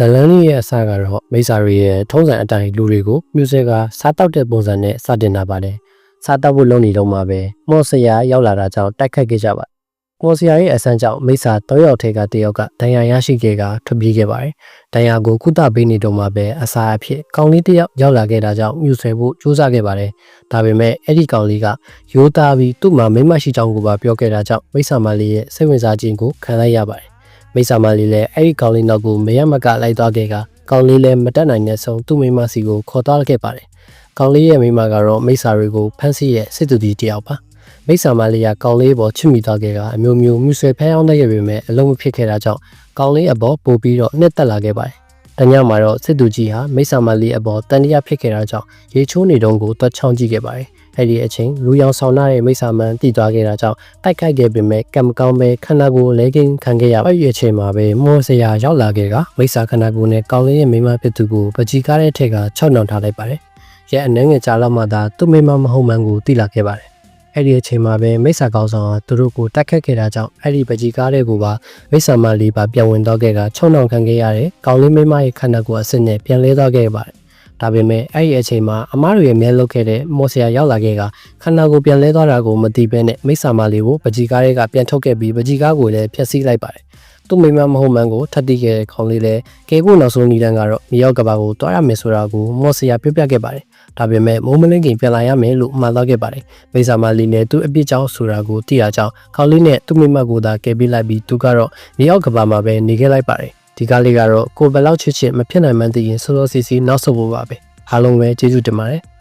ဇလန်းလေးရဲ့အစကတော့မိစ္ဆာတွေရဲ့ထုံးစံအတိုင်းလူတွေကိုမြူဇက်ကစားတောက်တဲ့ပုံစံနဲ့စတင်တာပါတယ်။စားတောက်ဖို့လုပ်နေတော့မှပဲမော်ဆရာရောက်လာတာကြောင့်တိုက်ခတ်ခဲ့ကြပါမော်ဆရာရဲ့အဆန်းကြောင့်မိစ္ဆာ၃ယောက်ထဲကတစ်ယောက်ကဒဏ်ရာရရှိခဲ့ကထွက်ပြေးခဲ့ပါတယ်။ဒဏ်ရာကိုကုသပေးနေတော့မှပဲအစာအဖြစ်ကောင်းလေးတစ်ယောက်ရောက်လာခဲ့တာကြောင့်မြူဆွဲဖို့ကြိုးစားခဲ့ပါတယ်။ဒါပေမဲ့အဲ့ဒီကောင်လေးကရိုးသားပြီးသူ့မှာမိမရှိကြောင်းကိုပါပြောခဲ့တာကြောင့်မိစ္ဆာမလေးရဲ့စိတ်ဝင်စားခြင်းကိုခံလိုက်ရပါတယ်။ မိစ္ဆာမလေးလည်းအဲ့ဒီကောင်လေးနောက်ကိုမရမကလိုက်သွားခဲ့ကကောင်လေးလည်းမတက်နိုင်တဲ့ဆုံးသူ့မိမစီကိုခေါ်သွားခဲ့ပါတယ်။ကောင်လေးရဲ့မိမကတော့မိစ္ဆာတွေကိုဖမ်းဆီးရဲ့စစ်သူကြီးတစ်ယောက်ပါ။မိစ္ဆာမလေးကကောင်လေးပေါ်ချစ်မိသွားခဲ့ကအမျိုးမျိုးမြူဆွဲဖဲအောင်တဲ့ရပေမဲ့အလုံးမဖြစ်ခဲ့တာကြောင့်ကောင်လေးအပေါ်ပို့ပြီးတော့နှစ်သက်လာခဲ့ပါတယ်။ တညမှာတော့စစ်သူကြီးဟာမိစ္ဆာမလေးအပေါ်တန်တရားဖြစ်ခဲ့တာကြောင့်ရေချိုးနေတုန်းကိုတွတ်ချောင်းကြည့်ခဲ့ပါတယ်။အဲ့ဒီအချိန်လူရောင်ဆောင်လာတဲ့မိစ္ဆာမန်တည်သွားခဲ့တာကြောင့်တိုက်ခိုက်ခဲ့ပေမဲ့ကံမကောင်းပဲခန္ဓာကိုယ်လဲကင်းခံခဲ့ရပါအဲ့ဒီအချိန်မှာပဲမောဆရာရောက်လာခဲ့ကမိစ္ဆာခန္ဓာကိုယ်နဲ့ကောင်လေးရဲ့မိမဖြစ်သူကိုပကြီးကားတဲ့ထက်က၆နှောင်ထားလိုက်ပါတယ်။ရဲ့အနှဲငယ်ကြာလောက်မှသာသူ့မိမမဟုတ်မှန်းကိုသိလာခဲ့ပါတယ်။ အဲ့ဒီအချိန်မှာပဲမိစ္ဆာကောင်းဆောင်ကသူတို့ကိုတိုက်ခတ်ခဲ့တာကြောင့်အဲ့ဒီပကြီးကားတဲ့ကိုပါမိစ္ဆာမလေးပါပြန်ဝင်တော့ခဲ့ကချုံနှောင်ခံခဲ့ရတဲ့ကောင်လေးမိမရဲ့ခန္ဓာကိုယ်အစစ်နဲ့ပြန်လဲသွားခဲ့ပါတယ်။ဒါပေမဲ့အဲ့ဒီအချိန်မှာအမားတို့ရဲ့မြဲလုတ်ခဲ့တဲ့မော်ဆရာရောက်လာခဲ့ကခန္ဓာကိုယ်ပြန်လဲသွားတာကိုမသိဘဲနဲ့မိစ္ဆာမလေးကိုပကြီးကားတွေကပြန်ထုတ်ခဲ့ပြီးပကြီးကားကိုလည်းဖျက်ဆီးလိုက်ပါတယ်။သူ့မိမမဟုတ်မှန်းကိုထပ်တီးခဲ့တဲ့ခေါင်းလေးလည်းကဲဖို့နောက်ဆုံးနီလန်ကတော့မြေရောက်ကဘာကိုတွားရမယ်ဆိုတာကိုမော်ဆရာပြပြခဲ့ပါတယ်။ ဒါပေမဲ့မိုးမလင်းခင်ပြန်လာရမယ်လို့မှန်သွားခဲ့ပါတယ်။မိစ္ဆာမလေးနဲ့သူ့အပြစ်ကြောင့်ဆိုတာကိုသိရကြောင်းခေါင်းလေးနဲ့သူ့မိမကိုသာကဲပေးလိုက်ပြီးသူကတော့မြေရောက်ကဘာမှာပဲနေခဲ့လိုက်ပါတယ်။ဒီကားလေးကတော့ကိုယ်ဘယ်လောက်ချစ်ချစ်မဖြစ်နိုင်မှန်းသိရင်စောစောစီစီနောက်ဆုတ်ဖို့ပါပဲ။အားလုံးပဲကျေးဇူးတင်ပါတယ်။